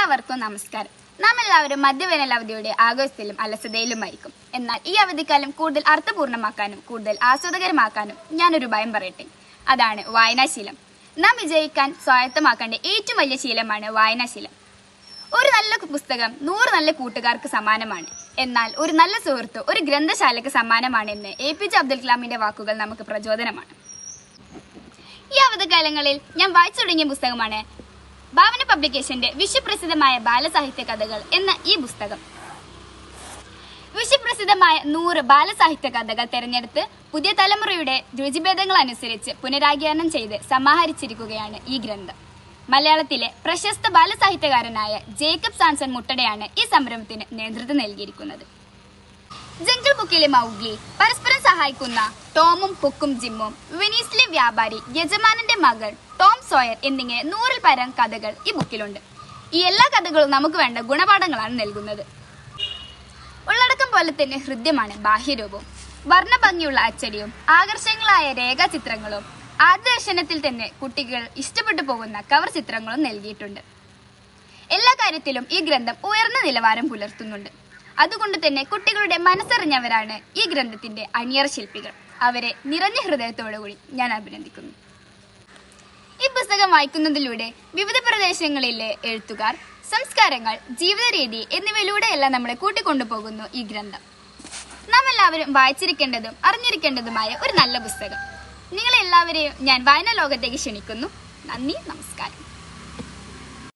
എല്ലാവർക്കും നമസ്കാരം. നാം എല്ലാവരും മധ്യവേനൽ അവധിയുടെ ആഘോഷത്തിലും അലസതയിലുമായിരിക്കും. എന്നാൽ ഈ അവധിക്കാലം കൂടുതൽ അർത്ഥപൂർണമാക്കാനും കൂടുതൽ ആസ്വാദകരമാക്കാനും ഞാനൊരു ഭയം പറയട്ടെ. അതാണ് വായനാശീലം. നാം വിജയിക്കാൻ സ്വായത്തമാക്കേണ്ട ഏറ്റവും വലിയ ശീലമാണ് വായനാശീലം. ഒരു നല്ല പുസ്തകം നൂറ് നല്ല കൂട്ടുകാർക്ക് സമാനമാണ്. എന്നാൽ ഒരു നല്ല സുഹൃത്ത് ഒരു ഗ്രന്ഥശാലയ്ക്ക് സമാനമാണെന്ന് എ പി ജെ അബ്ദുൽ കലാമിന്റെ വാക്കുകൾ നമുക്ക് പ്രചോദനമാണ്. ഈ അവധിക്കാലങ്ങളിൽ ഞാൻ വായിച്ചു തുടങ്ങിയ പുസ്തകമാണ് ഭാവന പബ്ലിക്കേഷന്റെ വിശ്വപ്രസിദ്ധമായ ബാലസാഹിത്യ കഥകൾ എന്ന ഈ പുസ്തകം. വിശ്വപ്രസിദ്ധമായ നൂറ് ബാലസാഹിത്യ കഥകൾ തെരഞ്ഞെടുത്ത് പുതിയ തലമുറയുടെ രുചിഭേദങ്ങൾ അനുസരിച്ച് പുനരാഖ്യാനം ചെയ്ത് സമാഹരിച്ചിരിക്കുകയാണ് ഈ ഗ്രന്ഥം. മലയാളത്തിലെ പ്രശസ്ത ബാലസാഹിത്യകാരനായ ജേക്കബ് സാൻസൺ മുട്ടടയാണ് ഈ സംരംഭത്തിന് നേതൃത്വം നൽകിയിരിക്കുന്നത്. ജംഗിൾ ബുക്കിലെ മൗഗ്ലി പരസ്പരം സഹായിക്കുന്ന ടോമും പുക്കും ജിമ്മും വെനീസിലെ വ്യാപാരി യജമാനന്റെ മകൾ ടോം സോയർ എന്നിങ്ങനെ നൂറിൽ പരം കഥകൾ ഈ ബുക്കിലുണ്ട്. ഈ എല്ലാ കഥകളും നമുക്ക് വേണ്ട ഗുണപാഠങ്ങളാണ് നൽകുന്നത്. ഉള്ളടക്കം പോലെ തന്നെ ഹൃദ്യമാണ് ബാഹ്യരൂപവും. വർണഭംഗിയുള്ള അച്ചടിയും ആകർഷകങ്ങളായ രേഖാചിത്രങ്ങളും ആദ്യ ദർശനത്തിൽ തന്നെ കുട്ടികൾ ഇഷ്ടപ്പെട്ടു പോകുന്ന കവർ ചിത്രങ്ങളും നൽകിയിട്ടുണ്ട്. എല്ലാ കാര്യത്തിലും ഈ ഗ്രന്ഥം ഉയർന്ന നിലവാരം പുലർത്തുന്നുണ്ട്. അതുകൊണ്ട് തന്നെ കുട്ടികളുടെ മനസ്സറിഞ്ഞവരാണ് ഈ ഗ്രന്ഥത്തിന്റെ അണിയറ ശില്പികൾ. അവരെ നിറഞ്ഞ ഹൃദയത്തോടുകൂടി ഞാൻ അഭിനന്ദിക്കുന്നു. പുസ്തകം വായിക്കുന്നതിലൂടെ വിവിധ പ്രദേശങ്ങളിലെ എഴുത്തുകാർ സംസ്കാരങ്ങൾ ജീവിത രീതി എന്നിവയിലൂടെയെല്ലാം നമ്മളെ കൂട്ടിക്കൊണ്ടുപോകുന്നു ഈ ഗ്രന്ഥം. നാം എല്ലാവരും വായിച്ചിരിക്കേണ്ടതും അറിഞ്ഞിരിക്കേണ്ടതുമായ ഒരു നല്ല പുസ്തകം. നിങ്ങളെല്ലാവരെയും ഞാൻ വായനാ ലോകത്തേക്ക് ക്ഷണിക്കുന്നു. നന്ദി നമസ്കാരം.